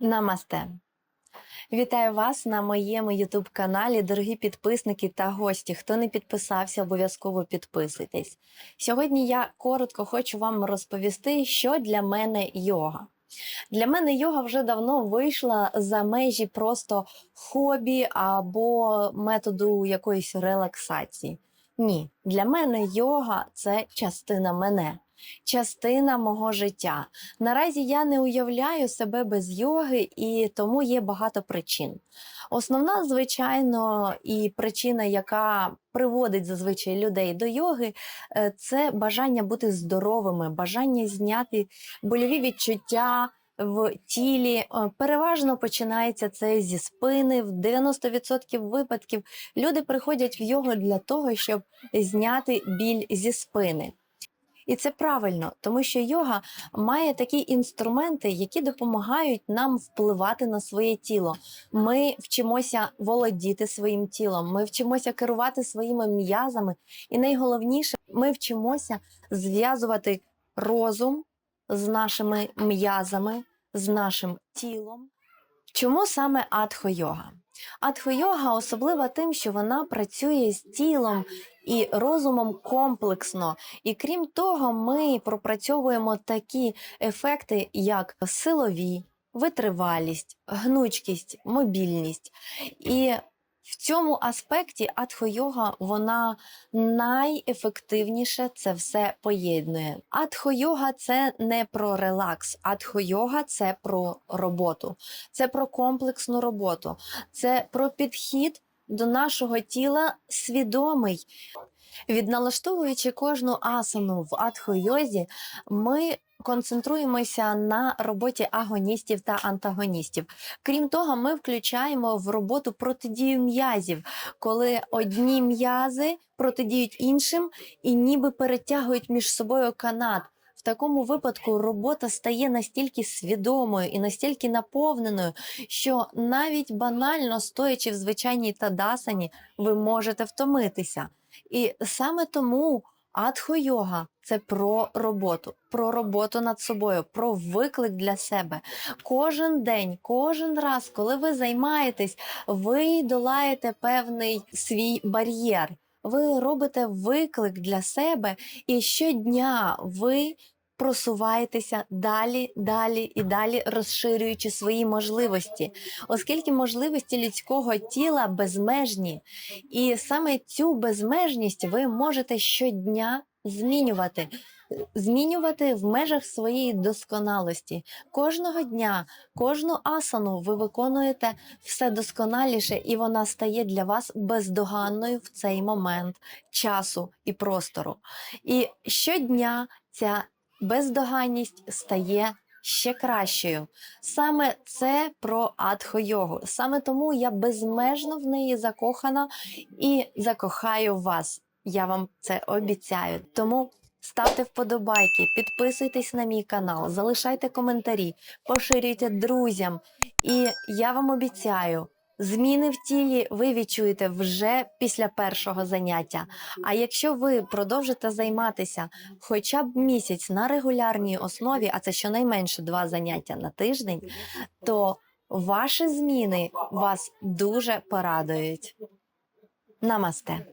Намасте. Вітаю вас на моєму youtube каналі, дорогі підписники та гості. Хто не підписався, обов'язково підписуйтесь. Сьогодні я коротко хочу вам розповісти, що для мене йога. Для мене йога вже давно вийшла за межі просто хобі або методу якоїсь релаксації. Ні, для мене йога це частина мене, частина мого життя. Наразі я не уявляю себе без йоги, і тому є багато причин. Основна, звичайно, і причина, яка приводить зазвичай людей до йоги, е, це бажання бути здоровими, бажання зняти больові відчуття. В тілі Е, переважно починається це зі спини. В 90% випадків люди приходять в йогу для того, щоб зняти біль зі спини. І це правильно, тому що йога має такі інструменти, які допомагають нам впливати на своє тіло. Ми вчимося володіти своїм тілом, ми вчимося керувати своїми м'язами, і найголовніше, ми вчимося зв'язувати розум з нашими м'язами, з нашим тілом. Чому саме адхо-йога? Адхо-йога особлива тим, що вона працює з тілом і розумом комплексно. І крім того, ми пропрацьовуємо такі ефекти, як силові, витривалість, гнучкість, мобільність. І в цьому аспекті адхо-йога вона найефективніше це все поєднує. Адхо-йога це не про релакс, адхо-йога це про роботу, це про комплексну роботу, це про підхід до нашого тіла свідомий. Відналаштовуючи кожну асану в адхо-йозі, ми концентруємося на роботі агоністів та антагоністів. Крім того, ми включаємо в роботу протидію м'язів, коли одні м'язи протидіють іншим і ніби перетягують між собою канат. Такому випадку робота стає настільки свідомою і настільки наповненою, що навіть банально стоячи в звичайній тадасані, ви можете втомитися. І саме тому адхо-йога – це про роботу, про роботу над собою, про виклик для себе. Кожен день, кожен раз, коли ви займаєтесь, ви долаєте певний свій бар'єр. Ви робите виклик для себе, і щодня ви просуваєтеся далі, далі і далі, розширюючи свої можливості, оскільки можливості людського тіла безмежні, і саме цю безмежність ви можете щодня змінювати. Змінювати в межах своєї досконалості. Кожного дня, кожну асану ви виконуєте все досконаліше, і вона стає для вас бездоганною в цей момент часу і простору. І щодня ця бездоганність стає ще кращою. Саме це про адхо-йогу. Саме тому я безмежно в неї закохана і закохаю вас. Я вам це обіцяю. Тому ставте вподобайки, підписуйтесь на мій канал, залишайте коментарі, поширюйте друзям. І я вам обіцяю. Зміни в тілі ви відчуєте вже після першого заняття. А якщо ви продовжите займатися хоча б місяць на регулярній основі, а це щонайменше два заняття на тиждень, то ваші зміни вас дуже порадують. Намасте.